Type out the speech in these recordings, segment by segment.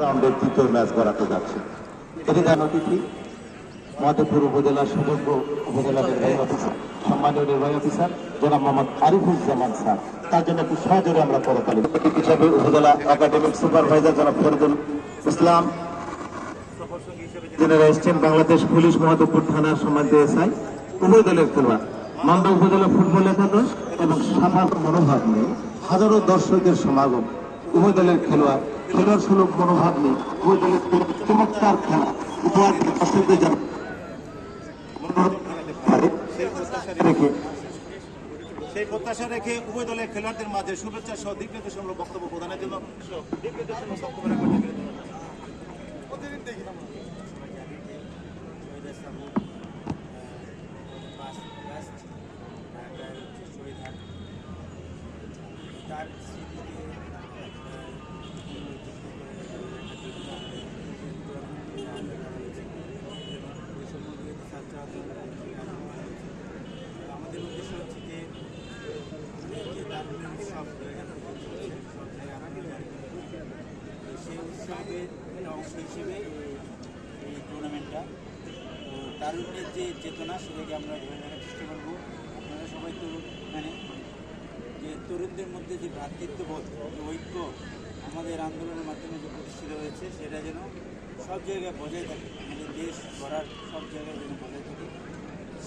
রাউন্ডের তৃতীয় ম্যাচ গড়াতে যাচ্ছে। অতিথি, মাধবপুর উপজেলার সুযোগ্য উপজেলা নির্বাহী অফিসার, সম্মানীয় নির্বাহী অফিসার, জনাব মোহাম্মদ স্যার। তার জন্য একটু সহজরে আমরা অতিথি হিসাবে উপজেলা একাডেমিক সুপারভাইজার জনাব ফরিদুল ইসলাম। এসছেন বাংলাদেশ পুলিশ মহাদপুর থানার সম্মানিত এসআই। উভয় দলের খেলোয়াড়। মান্দা উপজেলা ফুটবল একাদশ এবং সাধারণ মনোভাব নিয়ে হাজারো দর্শকের সমাগম। উভয় দলের খেলোয়াড় খেলোয়াড় সুলভ মনোভাব নেই। চমৎকার খেলা। উপহার দর্শকদের জানা সেই প্রত্যাশা রেখে উভয় দলের খেলোয়াড়দের মাঝে শুভেচ্ছা সহ দিক নির্দেশমূলক বক্তব্য প্রদানের জন্য রাখার জন্য তার স্মৃতিকে আমাদের উদ্দেশ্য হচ্ছে যে এই যে দারুণ উৎসব দুই হাজার পঁচিশ চলছে, সব জায়গায় আপনারা জানেন। তো সেই উৎসবের একটা অংশ হিসেবে এই- টুর্নামেন্টটা তো তারুণ্যের যে চেতনা, সেটাকে আমরা ধরে রাখার চেষ্টা করব। আপনারা সবাই তো মানে যে তরুণদের মধ্যে যে ভ্রাতৃত্ববোধ, যে ঐক্য আমাদের আন্দোলনের মাধ্যমে যে প্রতিষ্ঠিত হয়েছে, সেটা যেন সব জায়গায় বজায় থাকে, আমাদের দেশ গড়ার সব জায়গায় যেন বজায় থাকে,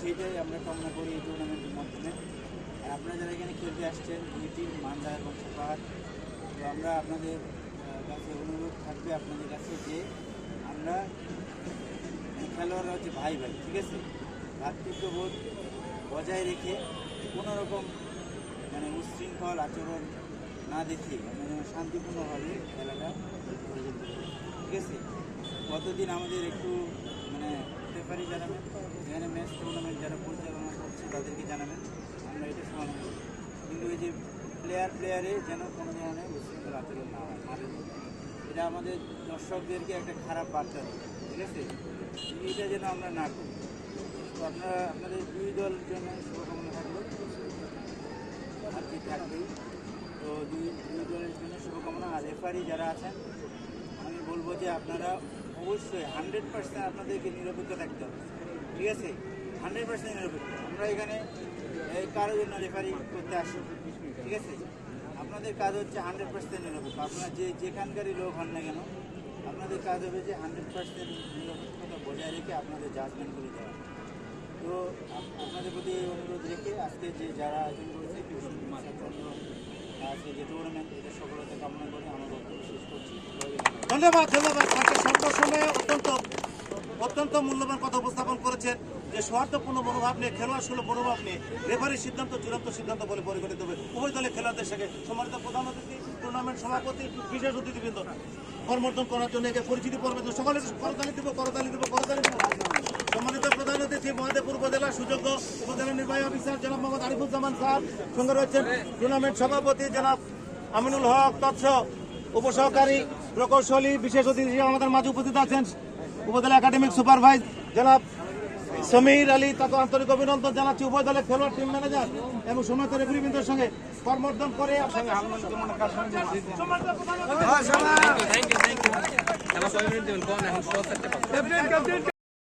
সেইটাই আমরা কামনা করি এই টুর্নামেন্টের মাধ্যমে। আর আপনারা যারা এখানে খেলতে আসছেন দুই টিম মান্দা এবং পাহাড় তো আমরা আপনাদের কাছে অনুরোধ থাকবে আপনাদের কাছে যে আমরা খেলোয়াড়রা হচ্ছে ভাই ভাই, ঠিক আছে? ভ্রাতৃত্ববোধ বজায় রেখে কোনো রকম মানে উচ্ছৃঙ্খল আচরণ না দেখে যেন শান্তিপূর্ণভাবে খেলাটা পরিচালিত ঠিক আছে? কতদিন আমাদের একটু মানে পেপারি জানাবেন যেখানে ম্যাচ টুর্নামেন্ট যারা পরিচালনা করছে তাদেরকে জানাবেন, আমরা এটা সমাধান কিন্তু এই যে প্লেয়ার প্লেয়ারে যেন কোনো ধরনের উচ্ছৃঙ্খল আচরণ না হয়। মাঠে এটা আমাদের দর্শকদেরকে একটা খারাপ বার্তা দেয়, ঠিক আছে? এটা যেন আমরা না করি। তো আপনারা, আপনাদের দুই দলের জন্য শুভকামনা আর কি থাকবেই। তো দুই দুই দলের জন্য শুভকামনা। আর রেফারি যারা আছেন, আমি বলব যে আপনারা অবশ্যই হান্ড্রেড পার্সেন্ট আপনাদেরকে নিরপেক্ষ থাকতে হবে, ঠিক আছে? হান্ড্রেড পার্সেন্ট নিরপেক্ষ। আমরা এখানে এই কারোর জন্য রেফারি করতে আসি, ঠিক আছে? আপনাদের কাজ হচ্ছে হান্ড্রেড পার্সেন্ট নিরপেক্ষ। আপনারা যে, যেখানকারই লোক হন না কেন, আপনাদের কাজ হবে যে হান্ড্রেড পার্সেন্ট নিরপেক্ষতা বজায় রেখে আপনাদের জাজমেন্টগুলি দেওয়া। তো আপনাদের প্রতি অনুরোধ রেখে আজকে যে যারা আয়োজন করেছে আজকে যে টুর্নামেন্ট এটা সফলতা কামনা করে আমার বক্তব্য ধন্যবাদ। ধন্যবাদ। ধন্যবাদ তাকে সময়ে অত্যন্ত অত্যন্ত মূল্যবান কথা উপস্থাপন করেছেন। যে স্বার্থপূর্ণ মনোভাব নিয়ে খেলোয়াড় সুলভ মনোভাব নিয়ে রেফারির সিদ্ধান্ত, চূড়ান্ত সিদ্ধান্ত বলে পরিগণিত হবে। উভয় দলের খেলোয়াড়দের সঙ্গে সম্মানিত প্রধান অতিথি টুর্নামেন্ট সভাপতি, বিশেষ অতিথিবৃন্দ কর্মর্দন করার জন্য একে পরিচিতি পর্বে সকলে করতালি দিব করতালি দিব করতালি দিব। সম্মানিত প্রধান অতিথি, মহাদেবপুর উপজেলার সুযোগ্য উপজেলা নির্বাহী অফিসার জনাব মোহাম্মদ আরিফুজ্জামান স্যার, সঙ্গে রয়েছেন টুর্নামেন্ট সভাপতি জনাব আমিনুল হক, তৎস উপসহকারী প্রকৌশলী, বিশেষ অতিথি আমাদের মাঝে উপস্থিত আছেন। উপজেলা একাডেমিক সুপারভাইজ জনাব সমীর আলী তাকে আন্তরিক অভিনন্দন জানাচ্ছি। উভয় দলের খেলোয়াড় টিম ম্যানেজার এবং সমস্ত রেফারিবৃন্দের সঙ্গে কর্মর্ধন করে